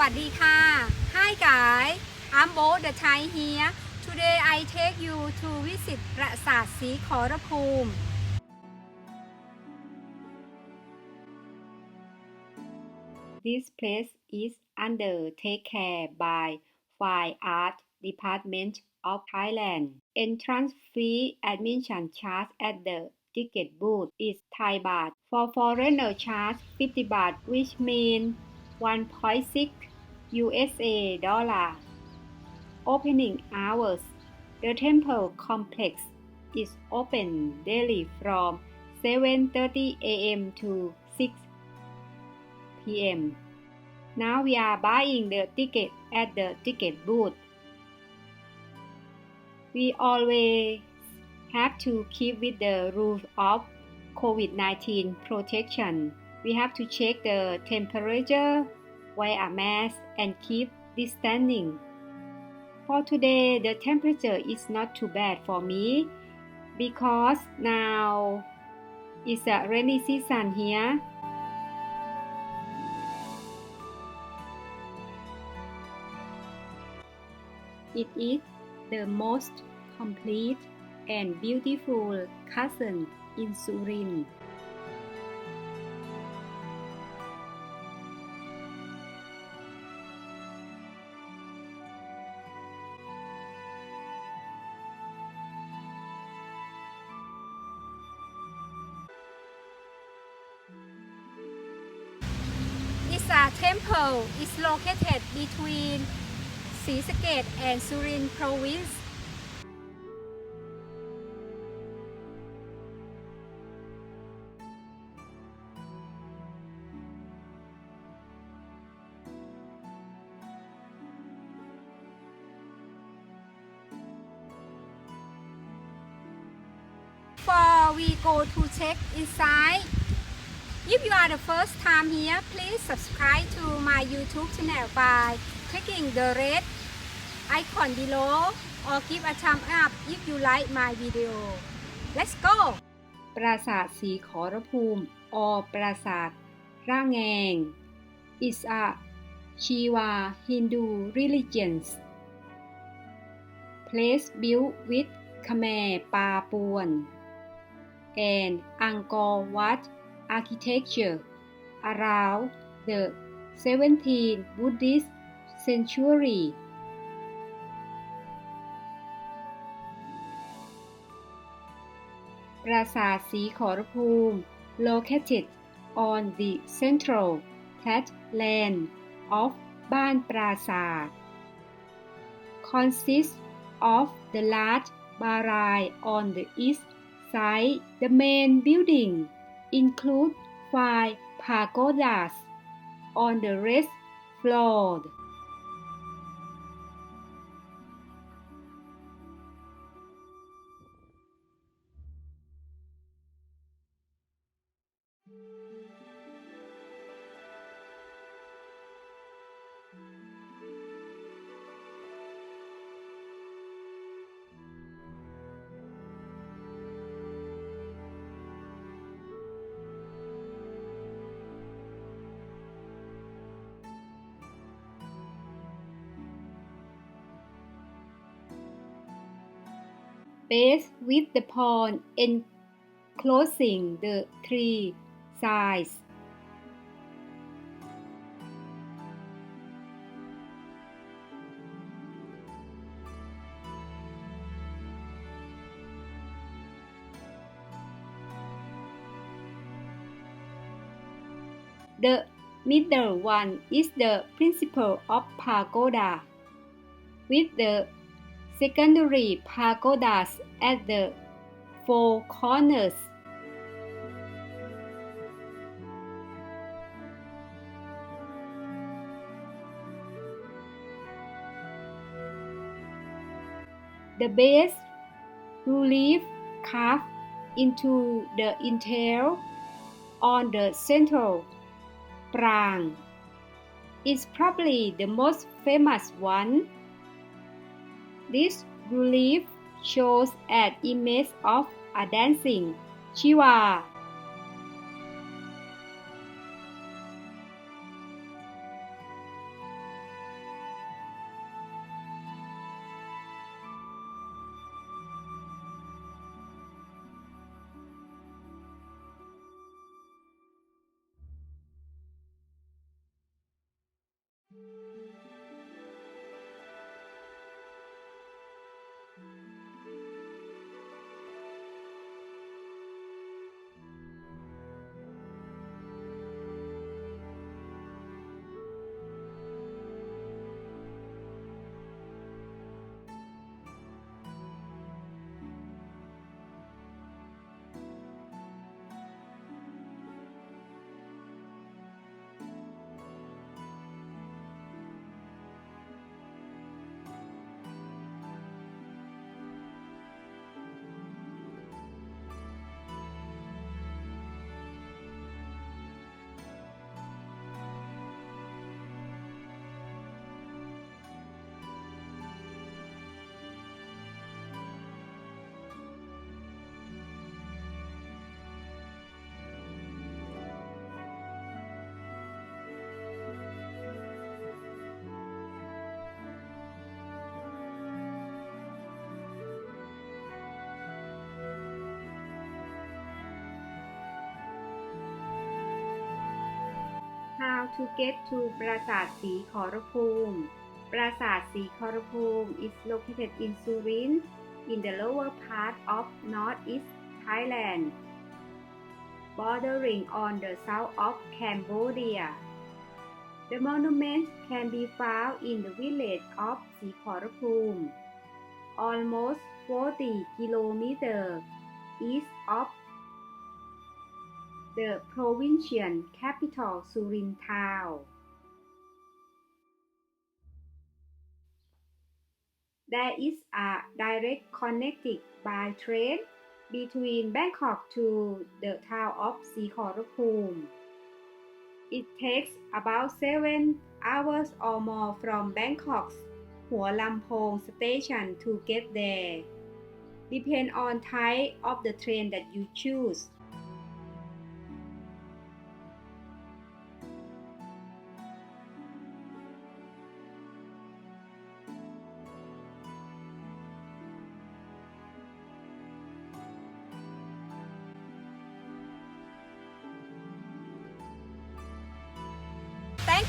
สวัสดีค่ะ Hi guys I'm Bo the Thai here Today I take you to visit ปราสาทสีขอรภูมิ This place is under take care by Fine Art Department of Thailand. Entrance fee admission charge at the ticket booth is Thai baht. For foreigner charge 50 baht which means 1.6 USA dollar. Opening hours. The temple complex is open daily from 7:30 a.m. to 6 p.m. Now we are buying the ticket at the ticket booth. We always have to keep with the rules of COVID-19 protection. We have to check the temperature, wear a mask, and keep distancing. For today, the temperature is not too bad for me because now it's a rainy season here. It is the most complete and beautiful castle in Surin. Temple is located between Sisaket and Surin province. Before we go to check inside, if you are the first time here, please subscribe to my YouTube channel by clicking the red icon below or give a thumb up if you like my video. Let's go! ปราสาทสีขอรภูมิ or ปราสาทร่างแงง is a Shiva Hindu religion place built with Khmer Papuan and Angkor Wat architecture around the 17th Buddhist century. Prasad Sikhoraphum, located on the central flatland of Ban Prasad, consists of the large barai on the east side, the main building include five pagodas on the rest floor. Base with the pond enclosing the three sides. The middle one is the principle of pagoda, with the secondary pagodas at the four corners. The base relief carved into the interior on the central prang is probably the most famous one. This relief shows an image of a dancing Shiva. to get to ปราสาทสีขอรภูมิ ปราสาทสีขอรภูมิ is located in Surin in the lower part of northeast Thailand bordering on the south of Cambodia The monument can be found in the village of Sikhorapum, almost 40 kilometers east of the provincial capital Surin town. There is a direct connecting by train between Bangkok to the town of Sikhorapum. It takes about 7 hours or more from Bangkok's Hua Lamphong station to get there. Depend on type of the train that you choose.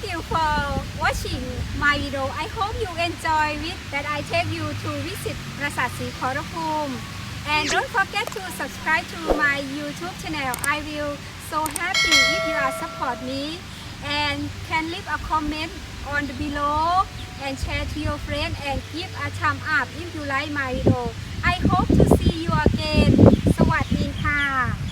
Thank you for watching my video. I hope you enjoy it that I take you to visit Prasat Sikhorapum. And don't forget to subscribe to my YouTube channel. I will so happy if you are support me and can leave a comment on the below and share to your friend and give a thumb up if you like my video. I hope to see you again. สวัสดีค่ะ